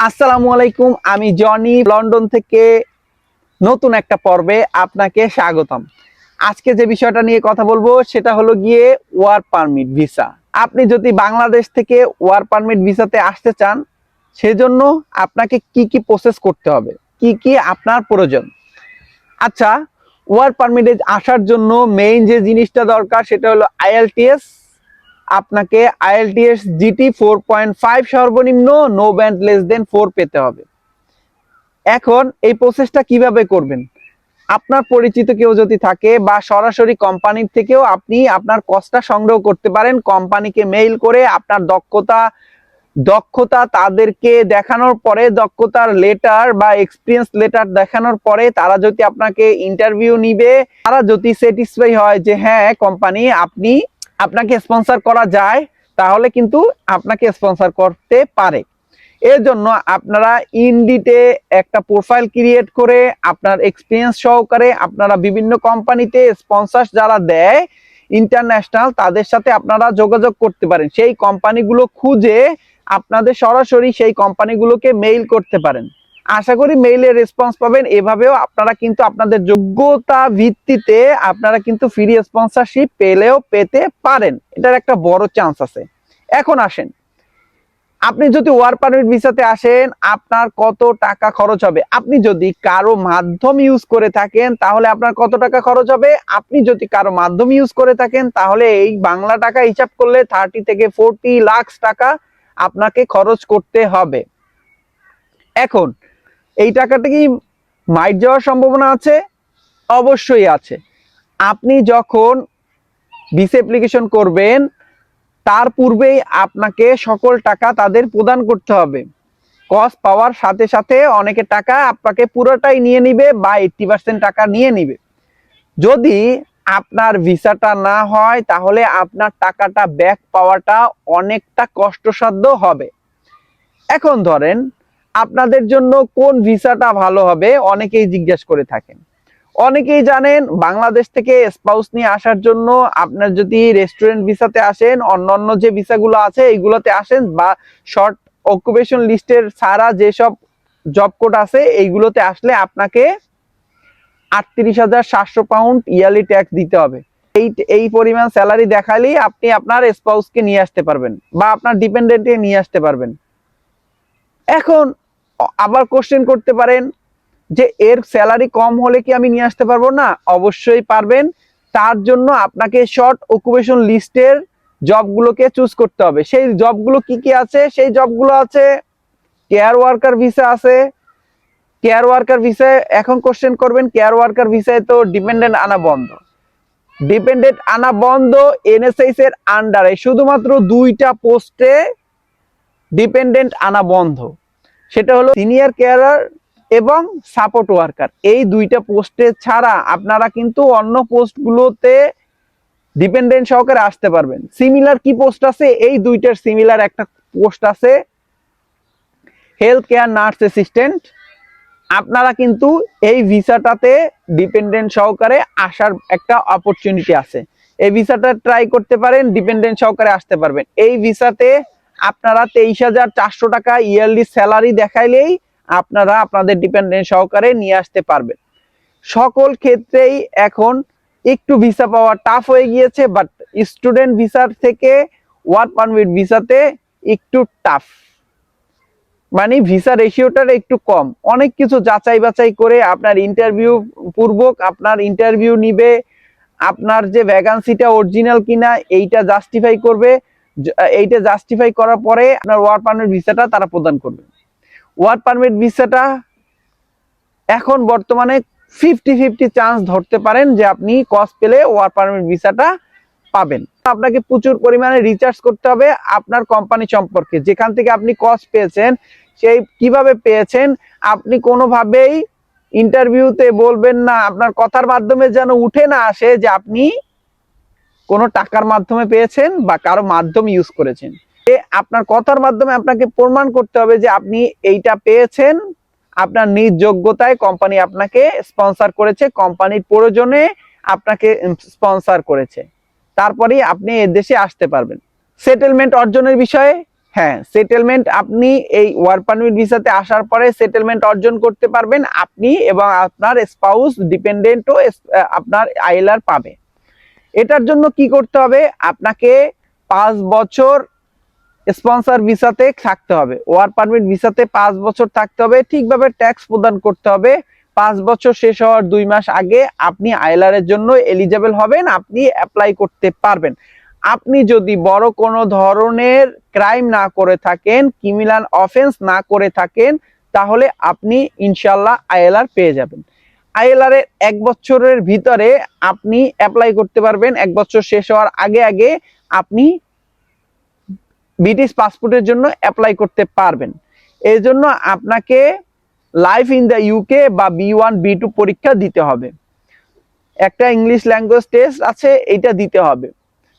আসসালামু আলাইকুম, আমি জনি, লন্ডন থেকে নতুন একটা পর্বে আপনাকে স্বাগতম। আজকে যে বিষয়টা নিয়ে কথা বলব, সেটা হলো গিয়ে ওয়ার পারমিট ভিসা। আপনি যদি বাংলাদেশ থেকে ওয়ার পারমিট ভিসাতে আসতে চান, সেজন্য আপনাকে কি কি প্রসেস করতে হবে? কি কি আপনার প্রয়োজন? আচ্ছা ওয়ার পারমিটে আসার জন্য মেইন যে জিনিসটা দরকার, সেটা হলো আইএলটিএস আপনাকে IELTS GT four point five সর্বনিম্ন no band less than four পেতে হবে। এখন এই প্রসেসটা কীভাবে করবেন? আপনার পরিচিত কেউ যদি থাকে বা সরাসরি কোম্পানির থেকেও আপনি আপনার কষ্টটা সংগ্রহ করতে পারেন, কোম্পানিকে মেইল করে আপনার দক্ষতা দক্ষতা তাদেরকে দেখানোর পরে, দক্ষতার লেটার বা এক্সপিরিয়েন্স লেটার দেখানোর পরে তারা যদি আপনাকে ইন্টারভিউ নিবে, তারা যদি স্যাটিসফাই হয় যে হ্যাঁ কোম্পানি আপনি আপনাকে স্পন্সর করা যায়, তাহলে কিন্তু আপনাকে স্পন্সর করতে পারে। এর জন্য আপনারা ইনডিটে একটা প্রোফাইল ক্রিয়েট করে, আপনার এক্সপিরিয়েন্স সহকারে আপনারা বিভিন্ন কোম্পানিতে স্পন্সর যারা দেয় ইন্টারন্যাশনাল তাদের সাথে আপনারা যোগাযোগ করতে পারেন। সেই কোম্পানিগুলো খুঁজে আপনাদের সরাসরি সেই কোম্পানিগুলোকে মেইল করতে পারেন। আশা করি মেইলে রেসপন্স পাবেন। এভাবেও আপনারা কিন্তু আপনাদের যোগ্যতা ভিত্তিতে আপনারা কিন্তু ফ্রি স্পন্সরশিপ পেলেও পেতে পারেন। এটার একটা বড় চান্স আছে। এখন আসেন। আপনি যদি ওয়ার পারমিট ভিসাতে আসেন, আপনার কত টাকা খরচ হবে? আপনি যদি কারও মাধ্যম ইউজ করে থাকেন, তাহলে আপনার কত টাকা খরচ হবে? আপনি যদি কারও মাধ্যম ইউজ করে থাকেন, তাহলে এই বাংলা টাকা হিসাব করলে থার্টি থেকে ফোরটি লাখ টাকা আপনাকে খরচ করতে হবে। এখন এই টাকাটা কি মাইট যাওয়ার সম্ভাবনা আছে? অবশ্যই আছে। আপনি যখন ভিসা অ্যাপ্লিকেশন করবেন, তার পূর্বেই আপনাকে সকল টাকা তাদের প্রদান করতে হবে। কস পাওয়ার সাথে সাথে অনেকে টাকা আপনাকে পুরোটাই নিয়ে নিবে বা এইটটি পার্সেন্ট টাকা নিয়ে নিবে। যদি আপনার ভিসাটা না হয়, তাহলে আপনার টাকাটা ব্যাক পাওয়াটা অনেকটা কষ্টসাধ্য হবে। এখন ধরেন আপনাদের জন্য কোন ভিসাটা ভালো হবে অনেকেই জিজ্ঞেস করে থাকেন। অনেকেই জানেন বাংলাদেশ থেকে স্পাউস নিয়ে আসার জন্য আপনার যদি রেস্টুরেন্ট ভিসাতে আসেন, অন্যান্য যে ভিসাগুলো আছে এইগুলোতে আসেন বা শর্ট অকুপেশন লিস্টের ছাড়া যেসব জব কোড আছে এইগুলোতে আসলে আপনাকে আটত্রিশ হাজার সাতশো পাউন্ড ইয়ারলি ট্যাক্স দিতে হবে। এই এই পরিমাণ স্যালারি দেখালেই আপনি আপনার স্পাউসকে নিয়ে আসতে পারবেন বা আপনার ডিপেন্ডেন্টকে নিয়ে আসতে পারবেন। এখন আবার কোশ্চেন করতে পারেন যে এর স্যালারি কম হলে কি আমি নিয়ে আসতে পারব? না, অবশ্যই পারবেন। তার জন্য আপনাকে শর্ট অকুপেশন লিস্টের জবগুলোকে চুজ করতে হবে। সেই জবগুলো কি কি আছে? সেই জবগুলো আছে কেয়ার ওয়ার্কার ভিসা আছে। কেয়ার ওয়ার্কার ভিসায় এখন কোশ্চেন করবেন কেয়ার ওয়ার্কার ভিসায় তো ডিপেন্ডেন্ট আনা বন্ধ। ডিপেন্ডেন্ট আনা বন্ধ এনএসএস এর আন্ডারে শুধুমাত্র দুইটা পোস্টে ডিপেন্ডেন্ট আনা বন্ধ। সেটা হলো সিনিয়র কেয়ারার এবং সাপোর্ট ওয়ার্কার এই দুইটা পোস্টে ছাড়া আপনারা কিন্তু অন্য পোস্টগুলোতে ডিপেন্ডেন্ট সহকারে আসতে পারবেন। সিমিলার কি পোস্ট আছে? এই দুইটার সিমিলার একটা পোস্ট আছে। হেলথ কেয়ার নার্স অ্যাসিস্ট্যান্ট আপনারা কিন্তু এই ভিসাটাতে ডিপেন্ডেন্ট সহকারে আসার একটা অপরচুনিটি আছে। এই ভিসাটা ট্রাই করতে পারেন ডিপেন্ডেন্ট সহকারে আসতে পারবেন। এই ভিসাতে আপনারা তেইশ হাজার চারশো টাকা ইয়ারলি স্যালারি দেখাইলেই আপনারা আপনাদের ডিপেন্ডেন্ট সহকারে নিয়ে আসতে পারবেন। সকল ক্ষেত্রেই এখন একটু ভিসা পাওয়া টাফ হয়ে গিয়েছে বাট স্টুডেন্ট ভিসার থেকে ওয়ার্ক পারমিট ভিসাতে একটু টাফ মানে ভিসা রেশিওটার একটু কম। অনেক কিছু যাচাই বাছাই করে আপনার ইন্টারভিউ পূর্বক আপনার ইন্টারভিউ নিবে, আপনার যে ভ্যাকান্সিটা অরিজিনাল কিনা, এইটা জাস্টিফাই করবে। এইটা জাস্টিফাই করার পরে আপনার ওয়ার্ক পারমিট ভিসাটা তারা প্রদান করবে। ওয়ার্ক পারমিট ভিসাটা এখন বর্তমানে ফিফটি ফিফটি চান্স ধরতে পারেন যে আপনি কস পেলে ওয়ার্ক পারমিট ভিসাটা পাবেন। আপনাকে প্রচুর পরিমাণে রিচার্জ করতে হবে আপনার কোম্পানি সম্পর্কে। যেখান থেকে আপনি কস পেয়েছেন, সেই কীভাবে পেয়েছেন, আপনি কোনোভাবেই ইন্টারভিউতে বলবেন না। আপনার কথার মাধ্যমে যেন উঠে না আসে যে আপনি কোনো টাকার মাধ্যমে পেয়েছেন বা কারও মাধ্যম ইউজ করেছেন। আপনার কথার মাধ্যমে আপনাকে প্রমাণ করতে হবে যে আপনি এইটা পেয়েছেন। আপনার নিজ যোগ্যতায় কোম্পানি আপনাকে স্পন্সার করেছে কোম্পানির প্রয়োজনে আপনাকে স্পন্সার করেছে। তারপরেই আপনি এ দেশে আসতে পারবেন। সেটেলমেন্ট অর্জনের বিষয়ে হ্যাঁ সেটেলমেন্ট আপনি এই ওয়ার পারমিট ভিসাতে আসার পরে সেটেলমেন্ট অর্জন করতে পারবেন। আপনি এবং আপনার স্পাউস ডিপেন্ডেন্টও আপনার আইএলআর পাবে। এটার জন্য কি করতে হবে? আপনাকে পাঁচ বছর স্পন্সর ভিসাতে থাকতে হবে। ওয়ার পারমিট ভিসাতে পাঁচ বছর থাকতে হবে। ঠিকভাবে ট্যাক্স প্রদান করতে হবে। পাঁচ বছর শেষ হওয়ার দুই মাস আগে আপনি আইলার এর জন্য এলিজেবল হবেন, আপনি অ্যাপ্লাই করতে পারবেন। আপনি যদি বড় কোনো ধরনের ক্রাইম না করে থাকেন কিমিলান অফেন্স না করে থাকেন, তাহলে আপনি ইনশাল্লাহ আইএলআর পেয়ে যাবেন। আইএলআর এর এক বছরের ভিতরে আপনি অ্যাপ্লাই করতে পারবেন। এক বছর শেষ হওয়ার আগে আগে আপনি ব্রিটিশ পাসপোর্টের জন্য অ্যাপ্লাই করতে পারবেন। এই জন্য আপনাকে লাইফ ইন দ্য ইউকে বা বি ওয়ান বি টু পরীক্ষা দিতে হবে। একটা ইংলিশ ল্যাঙ্গুয়েজ টেস্ট আছে, এইটা দিতে হবে।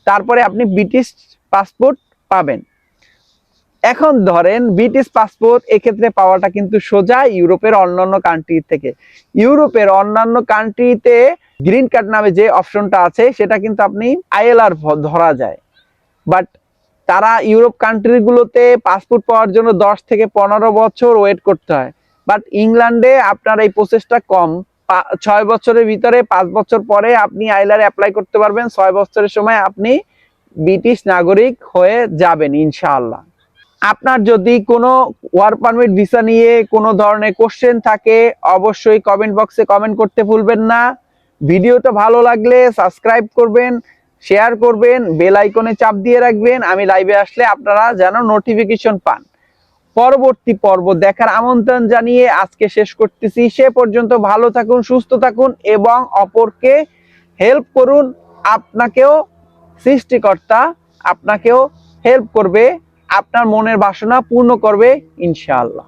তারপরে আপনি ব্রিটিশ পাসপোর্ট পাবেন। এখন ধরেন ব্রিটিশ পাসপোর্ট এক্ষেত্রে পাওয়াটা কিন্তু সোজা ইউরোপের অন্যান্য কান্ট্রি থেকে। ইউরোপের অন্যান্য কান্ট্রিতে গ্রিন কার্ড নামে যে অপশনটা আছে, সেটা কিন্তু আপনি আইএলআর ধরা যায়। বাট তারা ইউরোপ কান্ট্রিগুলোতে পাসপোর্ট পাওয়ার জন্য দশ থেকে পনেরো বছর ওয়েট করতে হয়। বাট ইংল্যান্ডে আপনার এই প্রসেসটা কম। ছয় বছরের ভিতরে পাঁচ বছর পরে আপনি আইলারে অ্যাপ্লাই করতে পারবেন। ছয় বছরের সময় আপনি ব্রিটিশ নাগরিক হয়ে যাবেন, ইনশাআল্লাহ। আপনার যদি কোনো ওয়ার্ক পারমিট ভিসা নিয়ে কোনো ধরনের কোশ্চেন থাকে, অবশ্যই কমেন্ট বক্সে কমেন্ট করতে ভুলবেন না। ভিডিওটা ভালো লাগলে সাবস্ক্রাইব করবেন শেয়ার করবেন বেল আইকনে চাপ দিয়ে রাখবেন। আমি লাইভে আসলে আপনারা যেন নোটিফিকেশন পান। পরবর্তী পর্ব দেখার আমন্ত্রণ জানিয়ে আজকে শেষ করতেছি। সে পর্যন্ত ভালো থাকুন, সুস্থ থাকুন এবং অপরকে হেল্প করুন। আপনাকেও সৃষ্টিকর্তা আপনাকেও হেল্প করবে। আপনার মনের বাসনা পূর্ণ করবে ইনশাআল্লাহ।